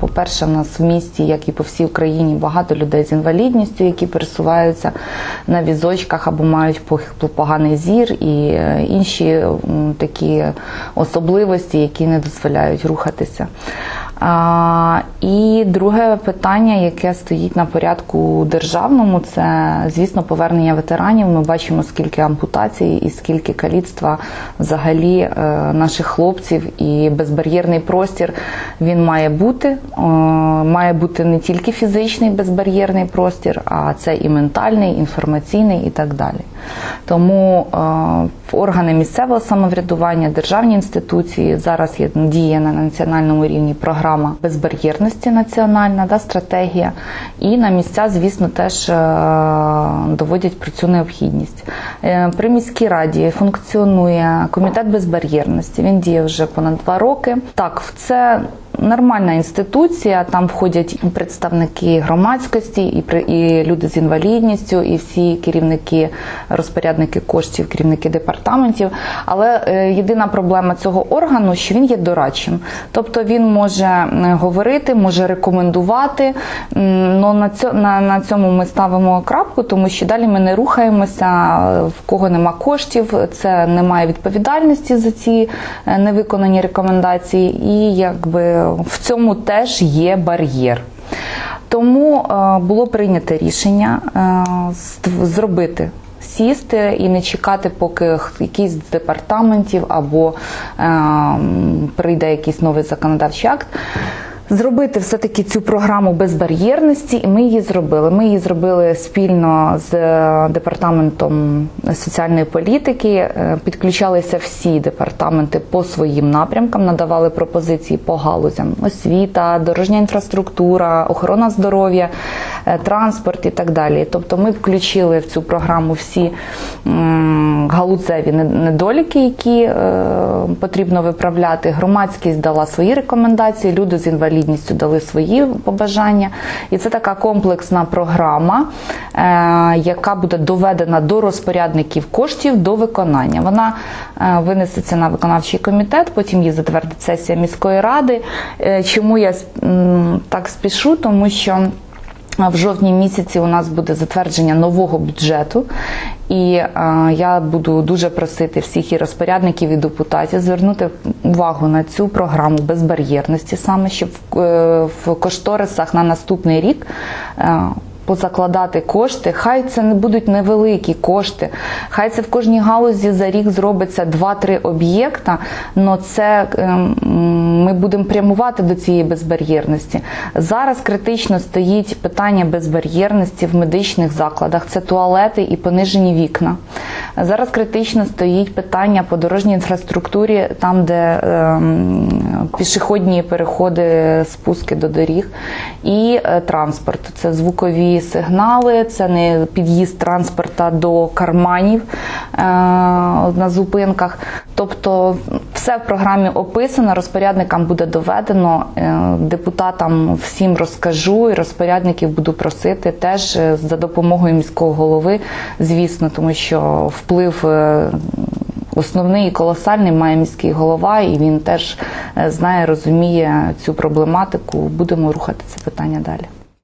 По-перше, в нас в місті, як і по всій Україні, багато людей з інвалідністю, які пересуваються на візочках або мають поганий зір і е, інші такі особливості, які не дозволяють рухатися. І друге питання, яке стоїть на порядку державному, це звісно повернення ветеранів. Ми бачимо, скільки ампутацій і скільки каліцтва взагалі е, наших хлопців і безбар'єрний простір він має бути. Е, Має бути не тільки фізичний безбар'єрний простір, а це і ментальний, інформаційний і так далі. Тому е, в органи місцевого самоврядування, державні інституції зараз є діє на національному рівні програма безбар'єрності національна, да, стратегія. І на місця, звісно, теж е, доводять про цю необхідність. Е, При міській раді функціонує комітет безбар'єрності. Він діє вже понад два роки. Так, це Нормальна інституція, там входять і представники громадськості, і і люди з інвалідністю, і всі керівники, розпорядники коштів, керівники департаментів. Але е, єдина проблема цього органу, що він є дорадчим. Тобто він може говорити, може рекомендувати. але на, цьо- на, цьому ми ставимо крапку, тому що далі ми не рухаємося, в кого нема коштів, це немає відповідальності за ці е, невиконані рекомендації, і якби в цьому теж є бар'єр. Тому е, було прийнято рішення е, зробити. Сісти і не чекати, поки якийсь з департаментів або е, прийде якийсь новий законодавчий акт. Зробити все-таки цю програму безбар'єрності, і ми її зробили. Ми її зробили спільно з е, департаментом соціальної політики. Е, Підключалися всі департаменти по своїм напрямкам, надавали пропозиції по галузям: освіта, дорожня інфраструктура, охорона здоров'я, транспорт і так далі. Тобто, ми включили в цю програму всі галузеві недоліки, які е, потрібно виправляти. Громадськість дала свої рекомендації, люди з інвалідністю дали свої побажання. І це така комплексна програма, е, яка буде доведена до розпорядників коштів до виконання. Вона е, винесеться на виконавчий комітет, потім її затвердить сесія міської ради. Е, Чому я так спішу? Тому що. А В жовтні місяці у нас буде затвердження нового бюджету, і е, я буду дуже просити всіх і розпорядників і депутатів звернути увагу на цю програму безбар'єрності, саме щоб в, е, в кошторисах на наступний рік. е, Позакладати кошти, хай це не будуть невеликі кошти, хай це в кожній галузі за рік зробиться 2-3 об'єкта, але це ем, ми будемо прямувати до цієї безбар'єрності. Зараз критично стоїть питання безбар'єрності в медичних закладах. Це туалети і понижені вікна. Зараз критично стоїть питання по дорожній інфраструктурі, там, де ем, пішохідні переходи, спуски до доріг, і е, транспорт. Це звукові сигнали, це не під'їзд транспорта до карманів е, на зупинках. Тобто все в програмі описано, розпорядникам буде доведено, е, депутатам всім розкажу, і розпорядників буду просити теж е, за допомогою міського голови, звісно, тому що вплив. е, Основний і колосальний має міський голова, і він теж е, знає, розуміє цю проблематику. Будемо рухати це питання далі.